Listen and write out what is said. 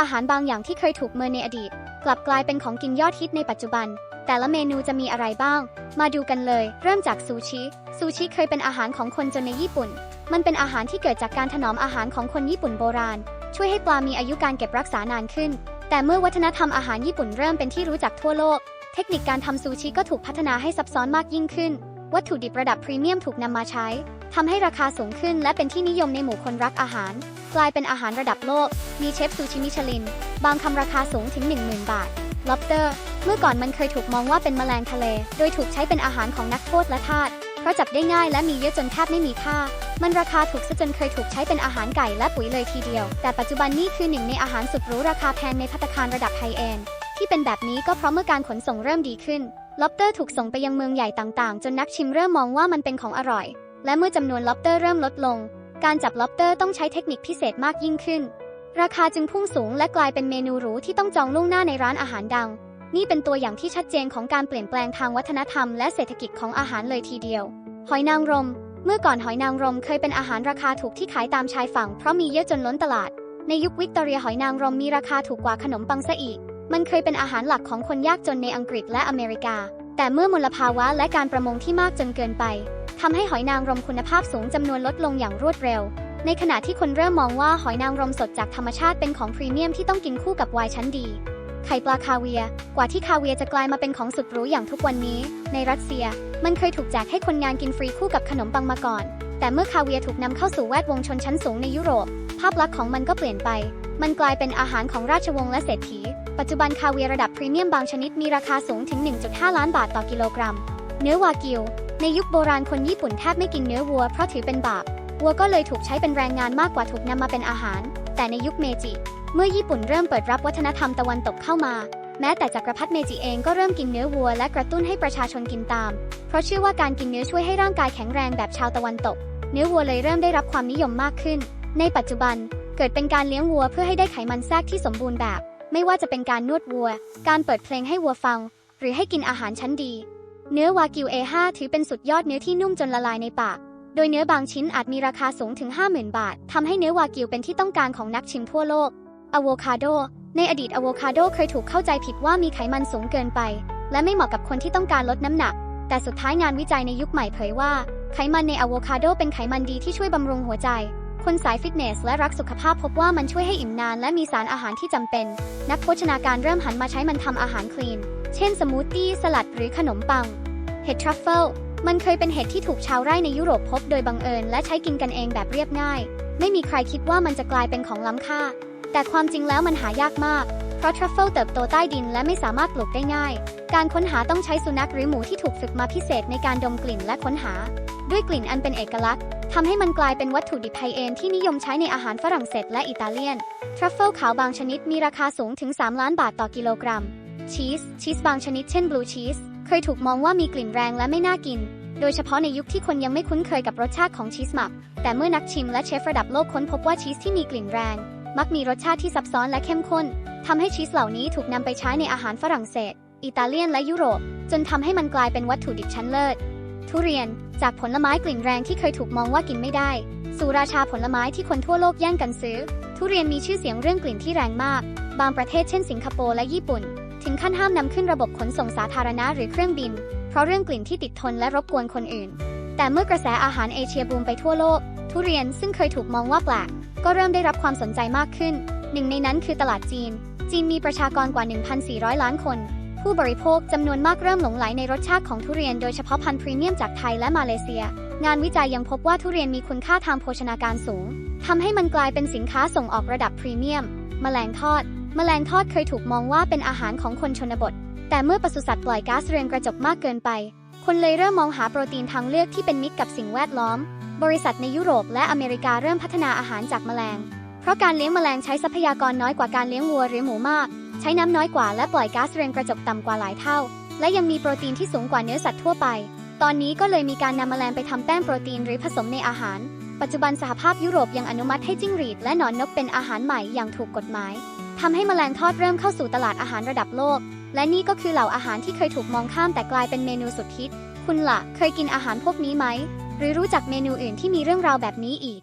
อาหารบางอย่างที่เคยถูกเมินในอดีต กลับกลายเป็นของกินยอดฮิตในปัจจุบัน แต่ละเมนูจะมีอะไรบ้าง มาดูกันเลย เริ่มจากซูชิ ซูชิเคยเป็นอาหารของคนจนในญี่ปุ่น มันเป็นอาหารที่เกิดจากการถนอมอาหารของคนญี่ปุ่นโบราณ ช่วยให้ปลามีอายุการเก็บรักษานานขึ้น แต่เมื่อวัฒนธรรมอาหารญี่ปุ่นเริ่มเป็นที่รู้จักทั่วโลก เทคนิคการทำซูชิก็ถูกพัฒนาให้ซับซ้อนมากยิ่งขึ้น วัตถุดิบระดับพรีเมียมถูกนำมาใช้ทำให้ราคาสูงขึ้นและเป็นที่นิยมในหมู่คนรักอาหาร กลายเป็นอาหารระดับโลก มีเชฟซูชิมิชลิน บางคำราคาสูงถึง 10,000 บาท lobster เมื่อก่อนมันเคยถูกมองว่าเป็นแมลงทะเล โดยถูกใช้เป็นอาหารของนักโทษและทาส เพราะจับได้ง่ายและมีเยอะจนแทบไม่มีค่า มันราคาถูกซะจนเคยถูกใช้เป็นอาหารไก่และปุ๋ยเลยทีเดียว แต่ปัจจุบันนี่คือหนึ่งในอาหารสุดหรูราคาแพงในภัตตาคารระดับไฮเอนด์ที่เป็นแบบนี้ก็เพราะเมื่อการขนส่งเริ่มดีขึ้น lobster ถูกส่งไปยังเมืองใหญ่ต่างๆ จนนักชิมเริ่มมองว่ามันเป็นของอร่อย และเมื่อจำนวน lobster เริ่มลดลง การจับ lobster ต้องใช้เทคนิคพิเศษมากยิ่งขึ้น ราคาจึงพุ่งสูงและกลายเป็นเมนูหรูที่ต้องจองล่วงหน้าในร้านอาหารดัง นี่เป็นตัวอย่างที่ชัดเจนของการเปลี่ยนแปลงทางวัฒนธรรมและเศรษฐกิจของอาหารเลยทีเดียว หอยนางรม เมื่อก่อนหอยนางรมเคยเป็นอาหารราคาถูกที่ขายตามชายฝั่งเพราะมีเยอะจนล้นตลาด ในยุควิกตอเรียหอยนางรมมีราคาถูกกว่าขนมปังซะอีก มันเคยเป็นอาหารหลักของคนยากจนในอังกฤษและอเมริกา แต่เมื่อมลภาวะและการประมงที่มากจนเกินไป ทำให้หอยนางรมคุณภาพสูงจำนวนลดลงอย่างรวดเร็ว ในขณะที่คนเริ่มมองว่าหอยนางรมสดจากธรรมชาติเป็นของพรีเมียมที่ต้องกินคู่กับไวน์ชั้นดี ไข่ปลาคาเวีย กว่าที่คาเวียจะกลายมาเป็นของสุดหรูอย่างทุกวันนี้ ในรัสเซีย มันเคยถูกแจกให้คนงานกินฟรีคู่กับขนมปังมาก่อน แต่เมื่อคาเวียถูกนำเข้าสู่แวดวงชนชั้นสูงในยุโรป ภาพลักษณ์ของมันก็เปลี่ยนไป มันกลายเป็นอาหารของราชวงศ์และเศรษฐี ปัจจุบันคาเวียร์ระดับพรีเมียมบางชนิดมีราคาสูงถึง 1.5 ล้านบาทต่อกิโลกรัม เนื้อวากิว ในยุคโบราณคนญี่ปุ่นแทบไม่กินเนื้อวัวเพราะถือเป็นบาป วัวก็เลยถูกใช้เป็นแรงงานมากกว่าถูกนำมาเป็นอาหาร แต่ในยุคเมจิ เมื่อญี่ปุ่นเริ่มเปิดรับวัฒนธรรมตะวันตกเข้ามา แม้แต่จักรพรรดิเมจิเองก็เริ่มกินเนื้อวัวและกระตุ้นให้ประชาชนกินตาม เพราะเชื่อว่าการกินเนื้อช่วยให้ร่างกายแข็งแรงแบบชาวตะวันตก เนื้อวัวเลยเริ่มได้รับความนิยมมากขึ้น ในปัจจุบันเกิดเป็นการเลี้ยงวัวเพื่อให้ได้ไขมันแทรกที่สมบูรณ์แบบ ไม่ว่าจะเป็นการนวดวัว การเปิดเพลงให้วัวฟัง หรือให้กินอาหารชั้นดี เนื้อวากิว A5 ถือเป็นสุดยอดเนื้อที่นุ่มจนละลายในปาก โดยเนื้อบางชิ้นอาจมีราคาสูงถึง 50,000 บาททำให้เนื้อวากิวเป็นที่ต้องการของนักชิมทั่วโลกอะโวคาโด ในอดีตอะโวคาโดเคยถูกเข้าใจผิดว่ามีไขมันสูงเกินไป และไม่เหมาะกับคนที่ต้องการลดน้ำหนัก แต่สุดท้ายงานวิจัยในยุคใหม่เผยว่า ไขมันในอะโวคาโดเป็นไขมันดีที่ช่วยบำรุงหัวใจ คนสายฟิตเนสและรักสุขภาพพบว่ามันช่วยให้อิ่มนาน และมีสารอาหารที่จำเป็น นักโภชนาการเริ่มหันมาใช้มันทำอาหารคลีน เช่นสมูทตี้สลัดหรือขนมปัง เห็ดทรัฟเฟิลมันเคยเป็นเห็ดที่ถูกชาวไร่ในยุโรปพบโดยบังเอิญ และใช้กินกันเองแบบเรียบง่าย ไม่มีใครคิดว่ามันจะกลายเป็นของล้ำค่า แต่ความจริงแล้วมันหายากมาก เพราะทรัฟเฟิลเติบโตใต้ดินและไม่สามารถปลูกได้ง่าย การค้นหาต้องใช้สุนัขหรือหมูที่ถูกฝึกมาพิเศษในการดมกลิ่นและค้นหา ด้วยกลิ่นอันเป็นเอกลักษณ์ทำให้มันกลายเป็นวัตถุดิบไฮเอนที่นิยมใช้ในอาหารฝรั่งเศสและอิตาเลียน ทรัฟเฟิลขาวบางชนิดมีราคาสูงถึง 3 ล้านบาทต่อกิโลกรัม ชีส ชีสบางชนิดเช่นบลูชีส เคยถูกมองว่ามีกลิ่นแรงและไม่น่ากิน โดยเฉพาะในยุคที่คนยังไม่คุ้นเคยกับรสชาติของชีสหมัก แต่เมื่อนักชิมและเชฟระดับโลกค้นพบว่าชีสที่มีกลิ่นแรง มักมีรสชาติที่ซับซ้อนและเข้มข้นทำให้ชีสเหล่านี้ถูกนำไปใช้ในอาหารฝรั่งเศส อิตาเลียนและยุโรป จนทำให้มันกลายเป็นวัตถุดิบชั้นเลิศ ทุเรียน จากผลไม้กลิ่นแรงที่เคยถูกมองว่ากินไม่ได้ สู่ราชาผลไม้ที่คนทั่วโลกแย่งกันซื้อ ทุเรียนมีชื่อเสียงเรื่องกลิ่นที่แรงมาก บางประเทศเช่นสิงคโปร์และญี่ปุ่น ขั้นห้ามนำขึ้นระบบขนส่งสาธารณะหรือเครื่องบิน เพราะเรื่องกลิ่นที่ติดทนและรบกวนคนอื่น แต่เมื่อกระแสอาหารเอเชียบูมไปทั่วโลก ทุเรียนซึ่งเคยถูกมองว่าแปลก ก็เริ่มได้รับความสนใจมากขึ้น หนึ่งในนั้นคือตลาดจีน จีนมีประชากรกว่า 1,400 ล้านคน ผู้บริโภคจำนวนมากเริ่มหลงไหลในรสชาติของทุเรียนโดยเฉพาะพันธุ์พรีเมียมจากไทยและมาเลเซีย งานวิจัยยังพบว่าทุเรียนมีคุณค่าทางโภชนาการสูงทำให้มันกลายเป็นสินค้าส่งออกระดับพรีเมียม แมลงทอด แมลงทอดเคยถูกมองว่าเป็นอาหารของคนชนบท แต่เมื่อปศุสัตว์ปล่อยก๊าซเรือนกระจกมากเกินไป คนเลยเริ่มมองหาโปรตีนทางเลือกที่เป็นมิตรกับสิ่งแวดล้อม บริษัทในยุโรปและอเมริกาเริ่มพัฒนาอาหารจากแมลง เพราะการเลี้ยงแมลงใช้ทรัพยากรน้อยกว่าการเลี้ยงวัวหรือหมูมาก ใช้น้ำน้อยกว่าและปล่อยก๊าซเรือนกระจกต่ำกว่าหลายเท่า และยังมีโปรตีนที่สูงกว่าเนื้อสัตว์ทั่วไป ตอนนี้ก็เลยมีการนำแมลงไปทำแป้งโปรตีนหรือผสมในอาหาร ปัจจุบันสหภาพยุโรปยังอนุมัติให้จิ้งหรีดและหนอนนกเป็นอาหารใหม่อย่างถูกกฎหมาย ทำให้แมลงทอดเริ่มเข้าสู่ตลาดอาหารระดับโลก และนี่ก็คือเหล่าอาหารที่เคยถูกมองข้ามแต่กลายเป็นเมนูสุดฮิต คุณล่ะ เคยกินอาหารพวกนี้ไหม หรือรู้จักเมนูอื่นที่มีเรื่องราวแบบนี้อีก